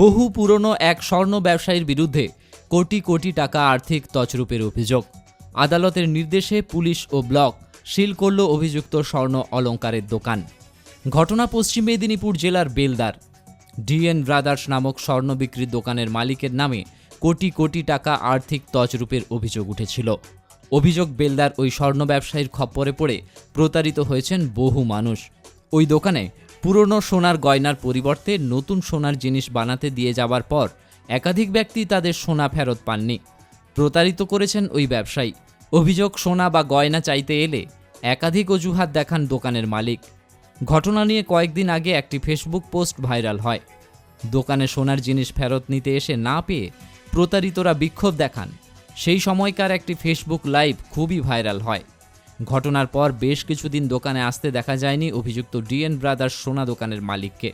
বহু পুরনো এক স্বর্ণ ব্যবসায়ীর বিরুদ্ধে কোটি কোটি টাকা আর্থিক তছরূপের অভিযোগ। আদালতের নির্দেশে পুলিশ ও ব্লক সিল করল অভিযুক্ত স্বর্ণ অলংকারের দোকান। ঘটনা পশ্চিম মেদিনীপুর জেলার বেলদার। ডিএন ব্রাদার্স নামক স্বর্ণ বিক্রির দোকানের মালিকের নামে কোটি কোটি টাকা আর্থিক তছরূপের অভিযোগ উঠেছিল। অভিযোগ বেলদার ওই স্বর্ণ ব্যবসায়ীর খপ্পরে পড়ে প্রতারিত হয়েছেন বহু মানুষ। ওই দোকানে পুরনো সোনার গয়নার পরিবর্তে নতুন সোনার জিনিস বানাতে দিয়ে যাবার পর একাধিক ব্যক্তি তাদের সোনা ফেরত পাননি। প্রতারিত করেছেন ওই ব্যবসায়ী। অভিযোগ, সোনা বা গয়না চাইতে এলে একাধিক অজুহাত দেখান দোকানের মালিক। ঘটনা নিয়ে কয়েকদিন আগে একটি ফেসবুক পোস্ট ভাইরাল হয়। দোকানে সোনার জিনিস ফেরত নিতে এসে না পেয়ে প্রতারিতরা বিক্ষোভ দেখান। সেই সময়কার একটি ফেসবুক লাইভ খুবই ভাইরাল হয়। ঘটনার পর বেশ কিছুদিন দোকানে আসতে দেখা যায়নি অভিযুক্ত ডিএন ব্রাদার্স সোনা দোকানের মালিককে।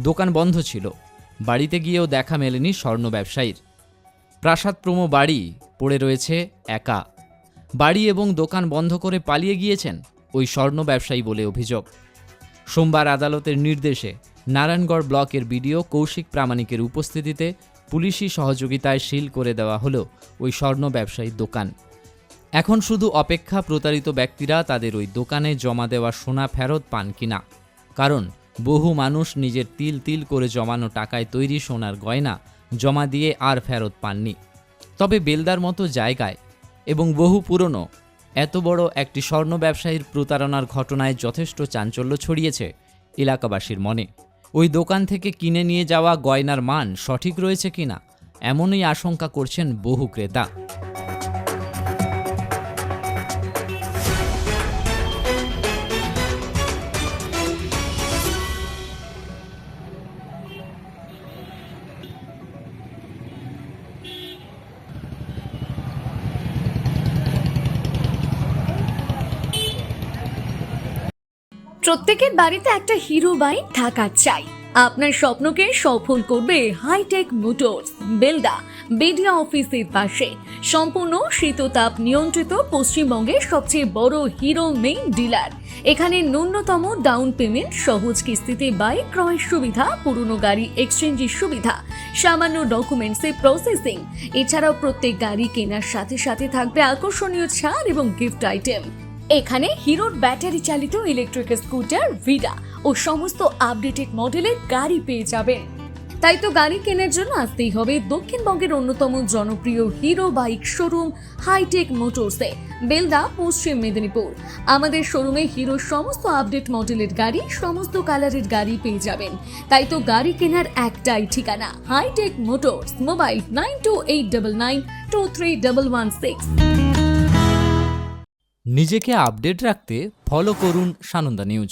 দোকান বন্ধ ছিল। বাড়িতে গিয়েও দেখা মেলেনি স্বর্ণ ব্যবসায়ীর। প্রাসাদ প্রমো বাড়ি পড়ে রয়েছে একা। বাড়ি এবং দোকান বন্ধ করে পালিয়ে গিয়েছেন ওই স্বর্ণ ব্যবসায়ী বলে অভিযোগ। সোমবার আদালতের নির্দেশে নারায়ণগড় ব্লকের বিডিও কৌশিক প্রামাণিকের উপস্থিতিতে পুলিশি সহযোগিতায় সিল করে দেওয়া হলো ওই স্বর্ণ ব্যবসায়ীর দোকান। এখন শুধু অপেক্ষা প্রতারিত ব্যক্তিরা তাদের ওই দোকানে জমা দেওয়া সোনা ফেরত পান কিনা। কারণ, বহু মানুষ নিজের তিল তিল করে জমানো টাকায় তৈরি সোনার গয়না জমা দিয়ে আর ফেরত পাননি। তবে বেলদার মতো জায়গায় এবং বহু পুরনো, এত বড় একটি স্বর্ণ ব্যবসায়ীর প্রতারণার ঘটনায় যথেষ্ট চাঞ্চল্য ছড়িয়েছে এলাকাবাসীর মনে। ওই দোকান থেকে কিনে নিয়ে যাওয়া গয়নার মান সঠিক রয়েছে কিনা, এমনই আশঙ্কা করছেন বহু ক্রেতা। প্রত্যেকের বাড়িতে একটা হিরো বাইক থাকা চাই। আপনার স্বপ্নকে সফল করবে হাইটেক মোটরস বেলদা বেডিয়া অফিসের পাশে। সম্পূর্ণ শীততাপ নিয়ন্ত্রিত পশ্চিমবঙ্গের সবচেয়ে বড় হিরো মেইন ডিলার এখানে ন্যূনতম ডাউন পেমেন্ট সহজ কিস্তিতে বাইক ক্রয়ের সুবিধা, পুরনো গাড়ি এক্সচেঞ্জের সুবিধা, সামান্য ডকুমেন্টসে প্রসেসিং এছাড়াও প্রত্যেক গাড়ি কেনার সাথে সাথে থাকবে আকর্ষণীয় ছাড় এবং গিফট আইটেম এখানে হিরোর ব্যাটারি চালিত ইলেকট্রিক স্কুটার ভিডা ও সমস্ত আপডেটেড মডেলের গাড়ি পেয়ে যাবেন। তাই তো গাড়ি কেনার জন্য আসতেই হবে দক্ষিণবঙ্গের অন্যতম জনপ্রিয় হিরো বাইক শোরুম হাইটেক মোটরসে বেলদা, পশ্চিম মেদিনীপুর। আমাদের শোরুমে হিরোর সমস্ত আপডেট মডেলের গাড়ি, সমস্ত কালারের গাড়ি পেয়ে যাবেন। তাই তো গাড়ি কেনার একটাই ঠিকানা hitech motors mobile nine two eight double nine two three double one six নিজেকে আপডেট রাখতে ফলো করুন সানন্দা নিউজ